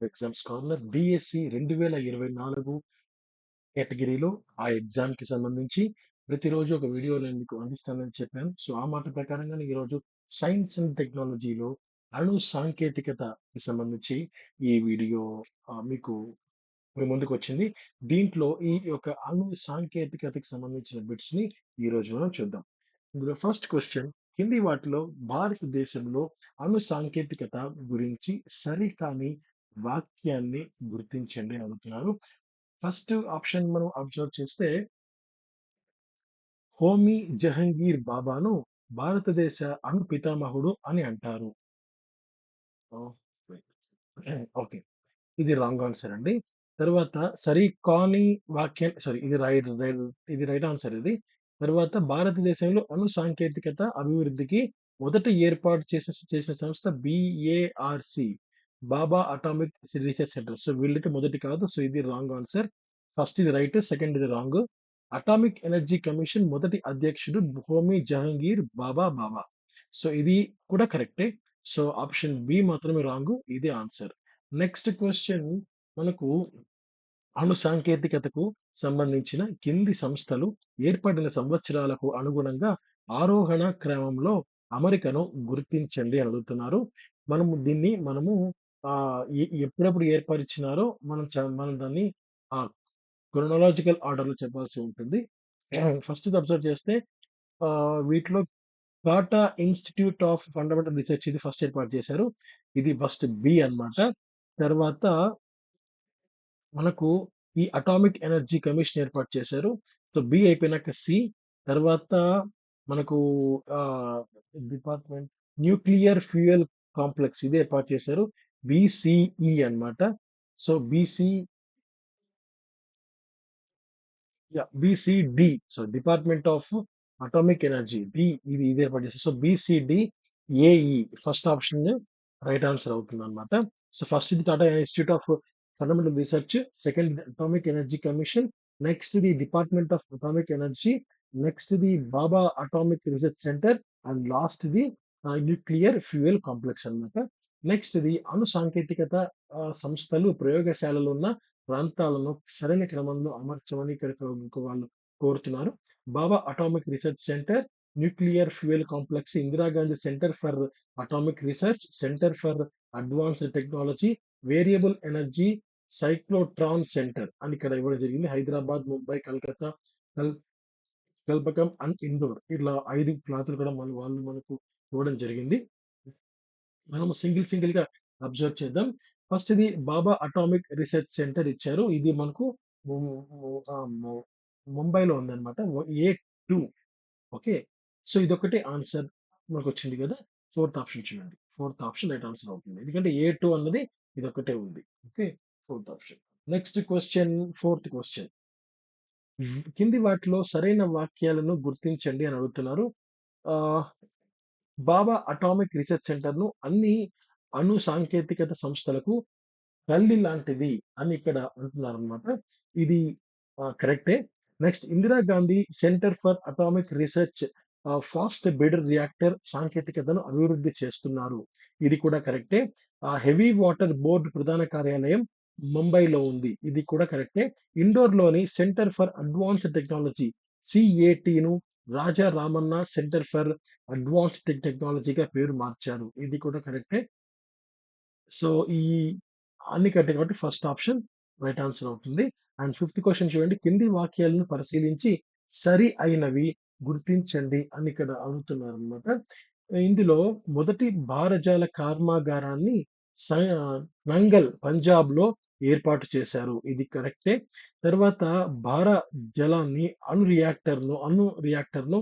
Exams వేల DSC 2024 కేటగిరీలో ఆ ఎగ్జామ్‌కి సంబంధించి ప్రతిరోజు ఒక వీడియో నేను మీకు అందిస్తానని చెప్పాను. సో, ఆ మాట ప్రకారంగా ఈరోజు సైన్స్ అండ్ టెక్నాలజీలో అణు సాంకేతికతకి సంబంధించి ఈ వీడియో మీకు మీ ముందుకొచ్చింది. దీంట్లో ఈ యొక్క అణు సాంకేతికతకి సంబంధించిన బిట్స్‌ని ఈరోజు మనం చూద్దాం. ఇందులో ఫస్ట్ క్వశ్చన్ కింది వాటిలో భారతదేశంలో అణు సాంకేతికత గురించి సరికాని వాక్యాన్ని గుర్తించండి అని అడుగుతున్నారు. ఫస్ట్ ఆప్షన్ మనం అబ్జర్వ్ చేస్తే హోమీ జహంగీర్ బాబాను భారతదేశ అణు పితామహుడు అని అంటారు. ఓకే. ఇది రాంగ్ ఆన్సర్ అండి. తరువాత సరికాని వాక్యం సారీ ఇది రైట్ రైట్ ఇది రైట్ ఆన్సర్ ఇది. తరువాత భారతదేశంలో అణు సాంకేతికత అభివృద్ధికి మొదట ఏర్పాటు చేసే చేసిన సంస్థ BARC Bhabha atomic research centre. So, వీళ్ళైతే మొదటి కాదు. సో, ఇది రాంగ్ ఆన్సర్. ఫస్ట్ ఇది రైట్. సెకండ్ ఇది రాంగ్. అటామిక్ ఎనర్జీ కమిషన్ మొదటి అధ్యక్షుడు హోమీ జహంగీర్ బాబా బాబా. సో, ఇది కూడా కరెక్టే. సో, ఆప్షన్ బి మాత్రమే రాంగ్. ఇదే ఆన్సర్. నెక్స్ట్ క్వశ్చన్ మనకు అణు సాంకేతికతకు సంబంధించిన కింది సంస్థలు ఏర్పడిన సంవత్సరాలకు అనుగుణంగా ఆరోహణ క్రమంలో అమరికను గుర్తించండి అని అడుగుతున్నారు. మనము దీన్ని మనము ఆ! ఎ ఎప్పుడెప్పుడు ఏర్పరిచినారో మనం చ మనం దాన్ని ఆ క్రోనలాజికల్ ఆర్డర్‌లో చెప్పాల్సి ఉంటుంది. ఫస్ట్‌ది అబ్జర్వ్ చేస్తే ఆహ్, వీటిలో Tata institute of fundamental research ఇది ఫస్ట్ ఏర్పాటు చేశారు. ఇది ఫస్ట్ బి అన్నమాట. తర్వాత మనకు ఈ అటామిక్ ఎనర్జీ కమిషన్ ఏర్పాటు చేశారు. సో, బి అయిపోయినాక సి. తర్వాత మనకు ఆహ్, డిపార్ట్‌మెంట్ న్యూక్లియర్ ఫ్యూయల్ కాంప్లెక్స్ ఇది ఏర్పాటు చేశారు. బీసీఈ అన్నమాట. So, BC yeah! BCD. So, department of atomic energy D ఇది ఇది ఏర్పాటు చేశారు. So, BCD AE first option right answer అవుతుందన్నమాట. సో, ఫస్ట్‌ది Tata institute of fundamental research, సెకండ్‌ది అటామిక్ ఎనర్జీ కమిషన్, నెక్స్ట్‌ది department of atomic energy, నెక్స్ట్‌ది Bhabha atomic research centre and లాస్ట్‌ది ah, nuclear fuel complex next నెక్స్ట్‌ది అణు సాంకేతికత సంస్థలు ప్రయోగశాలలు ఉన్న ప్రాంతాలను సరైన క్రమంలో అమర్చమని ఇక్కడ వాళ్ళు కోరుతున్నారు. Bhabha atomic research centre, nuclear fuel complex, Indira Gandhi centre for atomic research centre for advanced technology, variable energy cyclotron centre అని ఇక్కడ ఇవ్వడం జరిగింది. హైదరాబాద్, ముంబై, కలకత్తా, కల్ కల్పకం అండ్ ఇండోర్ ఇట్లా ఐదు ప్లాతులు కూడా మన వాళ్ళు మనకు ఇవ్వడం జరిగింది. మనము సింగిల్ సింగిల్గా అబ్జర్వ్ చేద్దాం. ఫస్ట్ ఇది బాబా అటామిక్ రీసెర్చ్ సెంటర్ ఇచ్చారు. ఇది మనకు ము ముంబైలో ఉందన్నమాట. A two okay. సో, ఇదొకటి ఆన్సర్ మనకు వచ్చింది కదా! ఫోర్త్ ఆప్షన్ చూడండి. ఫోర్త్ ఆప్షన్ రైట్ ఆన్సర్ అవుతుంది. ఎందుకంటే ఏ టూ అన్నది ఇదొకటే ఉంది. Okay. Fourth option. Next question fourth question కింది వాటిలో సరైన వాక్యాలను గుర్తించండి అని అడుగుతున్నారు. బాబా అటామిక్ రీసెర్చ్ సెంటర్‌ను అన్ని అణు సాంకేతికత సంస్థలకు తల్లి లాంటిది అని ఇక్కడ అంటున్నారన్నమాట. ఇది కరెక్టే. Next Indira Gandhi centre for atomic research fast breeder reactor సాంకేతికతను అభివృద్ధి చేస్తున్నారు. ఇది కూడా కరెక్టే. హెవీ వాటర్ బోర్డ్ ప్రధాన కార్యాలయం ముంబైలో ఉంది. ఇది కూడా కరెక్టే. ఇండోర్‌లోని centre for advanced technology సిఏటీను Raja Ramanna centre for advanced టెక్నాలజీగా పేరు మార్చారు. ఇది కూడా కరెక్టే. సో, ఈ అన్ని కరెక్టే కాబట్టి ఫస్ట్ ఆప్షన్ రైట్ ఆన్సర్ అవుతుంది. అండ్ ఫిఫ్త్ క్వశ్చన్ చూడండి. కింది వాక్యాలను పరిశీలించి సరి అయినవి గుర్తించండి అని ఇక్కడ అడుగుతున్నారన్నమాట. ఇందులో మొదటి భారజాల కర్మాగారాన్ని స పంజాబ్‌లో ఏర్పాటు చేశారు. ఇది కరెక్టే. తర్వాత భార జలాన్ని అణు రియాక్టర్‌ను అణు రియాక్టర్‌ను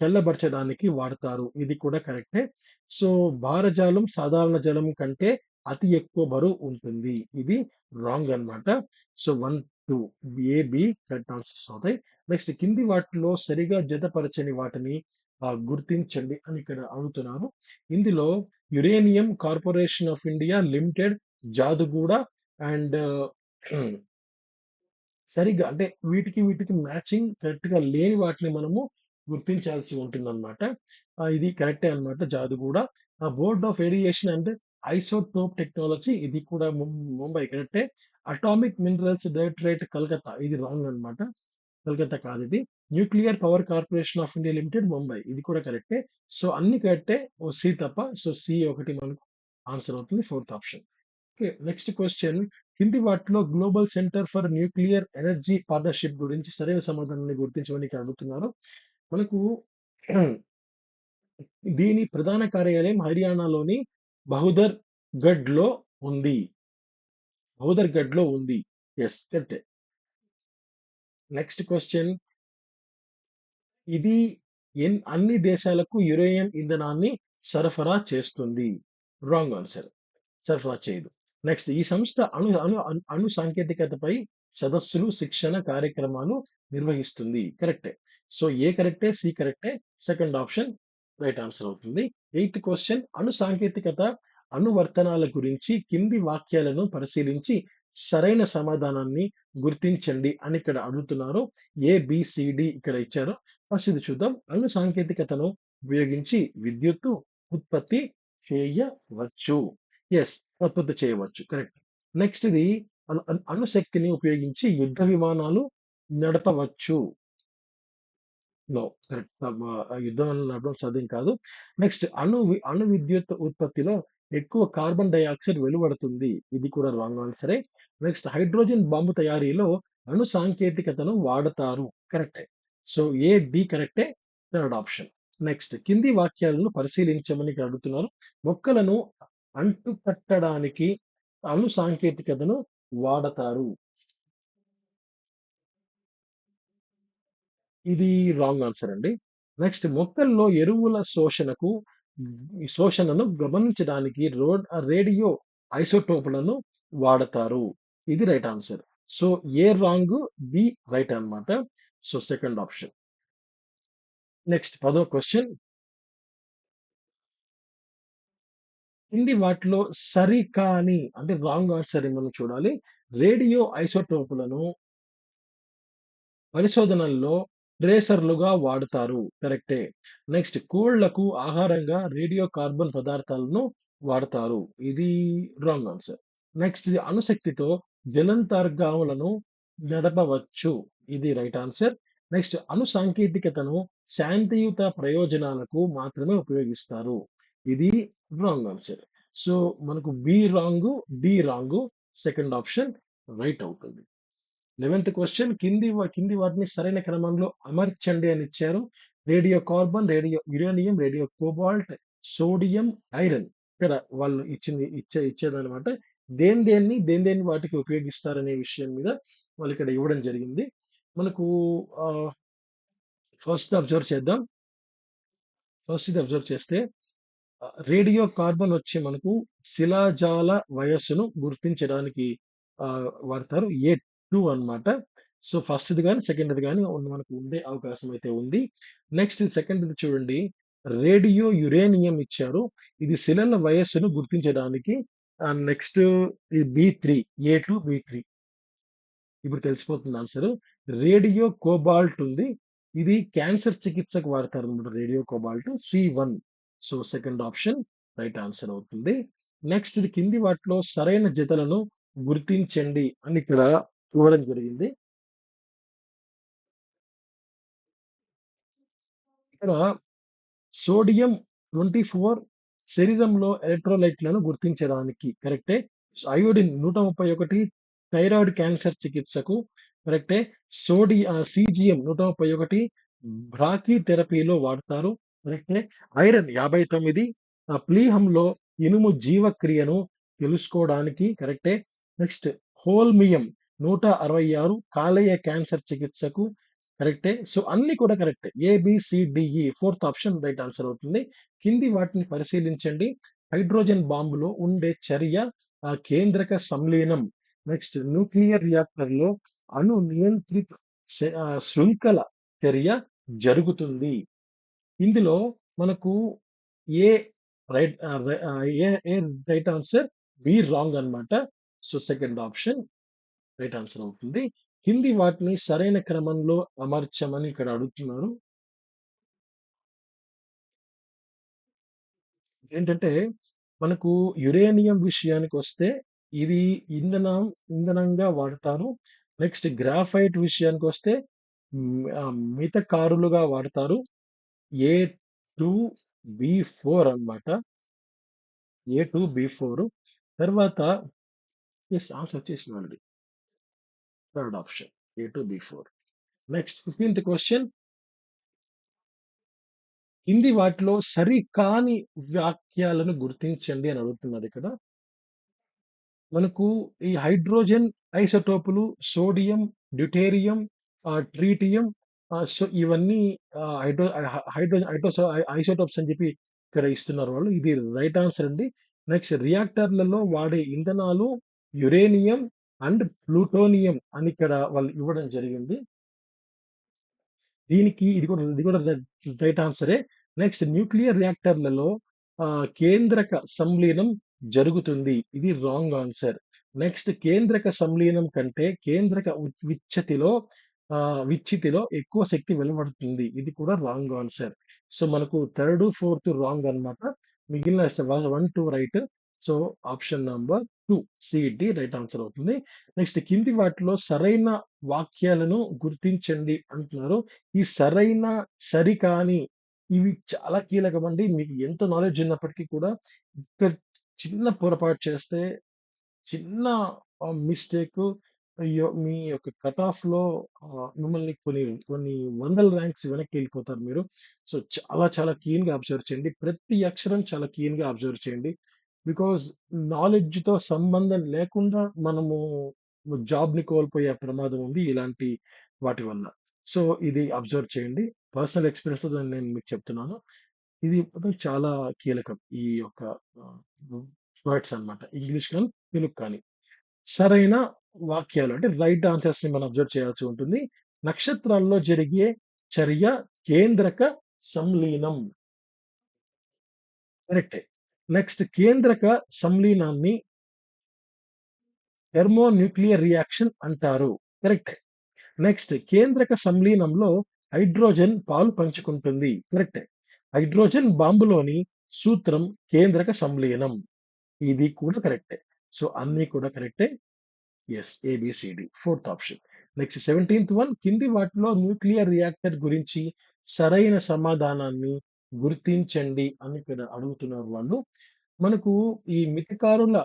చల్లబరచడానికి వాడతారు. ఇది కూడా కరెక్టే. సో, భారజాలం సాధారణ జలం కంటే అతి ఎక్కువ బరువు ఉంటుంది. ఇది రాంగ్ అన్నమాట. So, one two A B correct answers అవుతాయి. నెక్స్ట్ కింది వాటిలో సరిగా జతపరచని వాటిని గుర్తించండి అని ఇక్కడ అడుగుతున్నారు. ఇందులో uranium corporation of India limited, Jaduguda and సరిగ్గా అంటే వీటికి వీటికి మ్యాచింగ్ కరెక్ట్‌గా లేని వాటిని మనము గుర్తించాల్సి ఉంటుందన్నమాట. ఆహ్, ఇది కరెక్టే అన్నమాట కూడా ఆ board of radiation and isotope technology ఇది కూడా ముం ముంబై కరెక్టే. అటామిక్ మినరల్స్ డైరెక్టరేట్ కలకత్తా ఇది రాంగ్ అన్నమాట. కలకత్తా ఇది nuclear power corporation of India limited Mumbai ఇది కూడా కరెక్టే. సో, అన్ని కరెక్టే. ఓ సి తప్ప. సో, సి ఒకటి మనకు ఆన్సర్ అవుతుంది. Fourth option. Okay. Next question కింది వాటిలో global centre for nuclear energy partnership గురించి సరైన సమాధానాన్ని గుర్తించమని ఇక్కడ అడుగుతున్నారు. మనకు దీని ప్రధాన కార్యాలయం హర్యానాలోని బహుదర్ గఢ్లో ఉంది. బహుదర్ గఢ్‌లో ఉంది. ఎస్ కరెక్ట్ నెక్స్ట్ క్వశ్చన్ ఇది ఎన్ అన్ని దేశాలకు యురేనియం ఇంధనాన్ని సరఫరా చేస్తుంది. Wrong answer. సరఫరా చేయదు. నెక్స్ట్ ఈ సంస్థ అణు అణు అణు సాంకేతికతపై సదస్సులు, శిక్షణ కార్యక్రమాలు నిర్వహిస్తుంది. కరెక్టే. సో, ఏ కరెక్టే. సి కరెక్టే. సెకండ్ ఆప్షన్ రైట్ ఆన్సర్ అవుతుంది. ఎయిత్ క్వశ్చన్ అణు సాంకేతికత, అనువర్తనాల గురించి కింది వాక్యాలను పరిశీలించి సరైన సమాధానాన్ని గుర్తించండి అని ఇక్కడ అడుగుతున్నారు. ఏ, బిసిడి ఇక్కడ ఇచ్చారు. ఫస్ట్ ఇది చూద్దాం. అణు సాంకేతికతను ఉపయోగించి విద్యుత్తు ఉత్పత్తి చేయవచ్చు. ఎస్ ఉత్పత్తి చేయవచ్చు. కరెక్ట్. నెక్స్ట్ ఇది అణు అణుశక్తిని ఉపయోగించి యుద్ధ విమానాలు నడపవచ్చు. నో. కరెక్ట్. యుద్ధం నడపడం సాధ్యం కాదు. నెక్స్ట్ అణు అణు విద్యుత్ ఉత్పత్తిలో ఎక్కువ కార్బన్ డైఆక్సైడ్ వెలువడుతుంది. ఇది కూడా రాంగ్ ఆన్సరే. నెక్స్ట్ హైడ్రోజన్ బాంబు తయారీలో అణు సాంకేతికతను వాడతారు. కరెక్టే. సో, ఏ, డి కరెక్టే. Third option. నెక్స్ట్ కింది వాక్యాలను పరిశీలించమని ఇక్కడ అడుగుతున్నారు. మొక్కలను అంటుకట్టడానికి అణు సాంకేతికతను వాడతారు. ఇది రాంగ్ ఆన్సర్ అండి. నెక్స్ట్ మొక్కల్లో ఎరువుల శోషణకు ఈ శోషణను గమనించడానికి రోడ్ రేడియో ఐసోటోపులను వాడతారు. ఇది right answer. So, A wrong, B right అన్నమాట. So, second option. నెక్స్ట్ పదో క్వెషన్. కింది వాటిలో సరికాని అంటే రాంగ్ ఆన్సర్ ఏమని చూడాలి. రేడియో ఐసోటోపులను పరిశోధనల్లో ట్రేసర్‌లుగా వాడుతారు. కరెక్టే. నెక్స్ట్ కోళ్ళకు ఆహారంగా రేడియో కార్బన్ పదార్థాలను వాడతారు. ఇది రాంగ్ ఆన్సర్. నెక్స్ట్ అణుశక్తితో జలాంతర్గాములను నడపవచ్చు. ఇది రైట్ ఆన్సర్. నెక్స్ట్ అణు సాంకేతికతను శాంతియుత ప్రయోజనాలకు మాత్రమే ఉపయోగిస్తారు. ఇది రాంగ్ ఆన్సర్. సో, మనకు B wrong, D wrong. Second option right అవుతుంది. లెవెన్త్ క్వశ్చన్ కింది కింది వాటిని సరైన క్రమంలో అమర్చండి అని ఇచ్చారు. Radio carbon, radio uranium, radio cobalt, sodium, iron. ఇక్కడ వాళ్ళు ఇచ్చింది ఇచ్చే ఇచ్చేదన్నమాట. దేని దేన్ని, దేని దేన్ని వాటికి ఉపయోగిస్తారనే విషయం మీద వాళ్ళు ఇక్కడ ఇవ్వడం జరిగింది. మనకు ఫస్ట్ అబ్జర్వ్ చేద్దాం. ఫస్ట్ ఇది అబ్జర్వ్ చేస్తే రేడియో కార్బన్ వచ్చి మనకు శిలాజాల వయస్సును గుర్తించడానికి వాడతారు. ఏ టూ అన్నమాట. సో, ఫస్ట్‌ది కానీ సెకండ్‌ది కానీ మనకు ఉండే అవకాశం అయితే ఉంది. నెక్స్ట్ సెకండ్‌ది చూడండి. రేడియో యురేనియం ఇచ్చారు. ఇది శిలల వయస్సును గుర్తించడానికి next B three A two B three ఇప్పుడు తెలిసిపోతుంది ఆన్సర్ రేడియో కోబాల్ట్ ఉంది. ఇది క్యాన్సర్ చికిత్సకు వాడతారు అనమాట radio cobalt. C one so, second option right answer అవుతుంది. నెక్స్ట్ ఇది కింది వాటిలో సరైన జతలను గుర్తించండి అని ఇక్కడ ఇవ్వడం జరిగింది. ఇక్కడ సోడియం 24 శరీరంలో ఎలక్ట్రోలైట్‌లను గుర్తించడానికి కరెక్టే. అయోడిన్ 131 థైరాయిడ్ క్యాన్సర్ చికిత్సకు కరెక్టే. సోడి ఆహ్, సీజియం 131 బ్రాకీ థెరపీలో వాడతారు. కరెక్టే. ఐరన్ యాభై తొమ్మిది ప్లీహంలో ఇనుము జీవక్రియను తెలుసుకోవడానికి కరెక్టే. నెక్స్ట్ హోల్మియం 166 కాలేయ క్యాన్సర్ చికిత్సకు కరెక్టే. సో, అన్నీ కూడా కరెక్టే. A B C D E fourth option right answer అవుతుంది. కింది వాటిని పరిశీలించండి. హైడ్రోజన్ బాంబులో ఉండే చర్య కేంద్రక సంలీనం. నెక్స్ట్ న్యూక్లియర్ రియాక్టర్‌లో అణు నియంత్రిత శృంఖల చర్య జరుగుతుంది. ఇందులో మనకు A right A A right answer, B wrong అన్నమాట. So, second option right answer అవుతుంది. కింది వాటిని సరైన క్రమంలో అమర్చమని ఇక్కడ అడుగుతున్నారు. ఏంటంటే మనకు యురేనియం విషయానికొస్తే ఇది ఇంధనం ఇంధనంగా వాడతారు. నెక్స్ట్ గ్రాఫైట్ విషయానికొస్తే హ్మ్, ఆహ్, మితకారులుగా వాడతారు. ఏ2బి4 అన్నమాట. ఏ2బి4 తర్వాత ఎస్ ఆన్సర్ వచ్చేసింది ఆల్రెడీ. థర్డ్ ఆప్షన్ ఏ2బి4. నెక్స్ట్ ఫిఫ్టీన్త్ క్వశ్చన్ కింది వాటిలో సరికాని వాక్యాలను గుర్తించండి అని అడుగుతున్నారిక్కడ. మనకు ఈ హైడ్రోజన్ ఐసోటోపులు సోడియం, డ్యూటేరియం, ట్రీటియం సో ఇవన్నీ హైడ్రో హైడ్రోజన్ ఐటోసో ఐసోటోప్స్ అని చెప్పి ఇక్కడ ఇస్తున్నారు వాళ్ళు. ఇది రైట్ ఆన్సర్ అండి. నెక్స్ట్ రియాక్టర్‌లలో వాడే ఇంధనాలు యురేనియం అండ్ ప్లూటోనియం అని ఇక్కడ వాళ్ళు ఇవ్వడం జరిగింది. దీనికి ఇది కూడా ఇది కూడా రైట్ ఆన్సరే. నెక్స్ట్ న్యూక్లియర్ రియాక్టర్‌లలో కేంద్రక సంలీనం జరుగుతుంది. ఇది రాంగ్ ఆన్సర్. నెక్స్ట్ కేంద్రక సంలీనం కంటే కేంద్రక విచ్చతిలో విచ్చితిలో ఎక్కువ శక్తి వెలువడుతుంది. ఇది కూడా రాంగ్ ఆన్సర్. సో, మనకు థర్డ్, ఫోర్త్ రాంగ్ అన్నమాట. మిగిలిన one two right. So, option number two C D right answer అవుతుంది. నెక్స్ట్ కింది వాటిలో సరైన వాక్యాలను గుర్తించండి అంటున్నారు. ఈ సరైన, సరికాని ఇవి చాలా కీలకమండి. మీకు ఎంత నాలెడ్జ్ ఉన్నప్పటికీ కూడా ఇక్కడ చిన్న పొరపాటు చేస్తే చిన్న మిస్టేక్ అయ్యో! మీ యొక్క కట్ ఆఫ్‌లో ఆహ్, మిమ్మల్ని కొన్ని కొన్ని వందల ర్యాంక్స్ వెనక్కెళ్ళిపోతారు మీరు. సో, చాలా చాలా కీన్‌గా అబ్జర్వ్ చేయండి. ప్రతి అక్షరం చాలా కీన్‌గా అబ్జర్వ్ చేయండి. బికాజ్ నాలెడ్జ్‌తో సంబంధం లేకుండా మనము జాబ్‌ని కోల్పోయే ప్రమాదం ఉంది ఇలాంటి వాటి వల్ల. సో, ఇది అబ్జర్వ్ చేయండి. పర్సనల్ ఎక్స్‌పీరియన్స్‌తో నేను మీకు చెప్తున్నాను. ఇది మాత్రం చాలా కీలకం. ఈ యొక్క ఆహ్, వర్డ్స్ అన్నమాట. ఇంగ్లీష్ కానీ, తెలుగు కానీ. సరైన వాక్యాలు అంటే రైట్ ఆన్సర్స్‌ని మనం అబ్జర్వ్ చేయాల్సి ఉంటుంది. నక్షత్రాల్లో జరిగే చర్య కేంద్రక సంలీనం. కరెక్టే. నెక్స్ట్ కేంద్రక సంలీనాన్ని థెర్మోన్యూక్లియర్ రియాక్షన్ అంటారు. కరెక్టే. నెక్స్ట్ కేంద్రక సంలీనంలో హైడ్రోజన్ పాలు పంచుకుంటుంది. కరెక్టే. హైడ్రోజన్ బాంబులోని సూత్రం కేంద్రక సంలీనం. ఇది కూడా కరెక్టే. సో, అన్నీ కూడా కరెక్టే. Yes A B C D fourth option. Next 17థ్ one కింది వాటిలో న్యూక్లియర్ రియాక్టర్ గురించి సరైన సమాధానాన్ని గుర్తించండి అని ఇక్కడ అడుగుతున్నారు వాళ్ళు. మనకు ఈ మితకారుల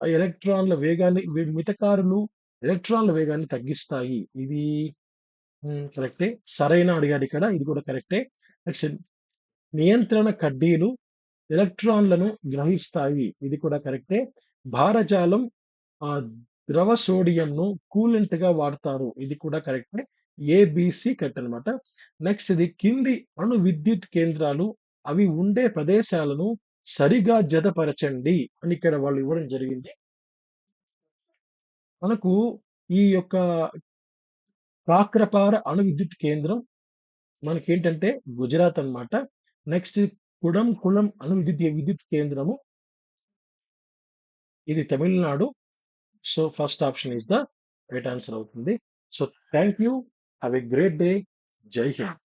ఎలక్ట్రాన్‌ల వేగాన్ని మితకారులు ఎలక్ట్రాన్‌ల వేగాన్ని తగ్గిస్తాయి. ఇది కరెక్టే. సరైన అడిగాడు ఇక్కడ ఇది కూడా కరెక్టే. నెక్స్ట్ నియంత్రణ కడ్డీలు ఎలక్ట్రాన్‌లను గ్రహిస్తాయి. ఇది కూడా కరెక్టే. భారజాలం ద్రవ సోడియంను కూలెంట్‌గా వాడతారు. ఇది కూడా correct A B C correct అనమాట నెక్స్ట్ ఇది కింది అణు విద్యుత్ కేంద్రాలు అవి ఉండే ప్రదేశాలను సరిగా జతపరచండి అని ఇక్కడ వాళ్ళు ఇవ్వడం జరిగింది. మనకు ఈ యొక్క కాక్రపార అణు విద్యుత్ కేంద్రం మనకి ఏంటంటే గుజరాత్ అన్నమాట. నెక్స్ట్ కుడం కుళం అణు విద్యుత్ విద్యుత్ కేంద్రము ఇది Tamil Nadu. So, first option is the right answer అవుతుంది. So, thank you. Have a great day. జై హింద్.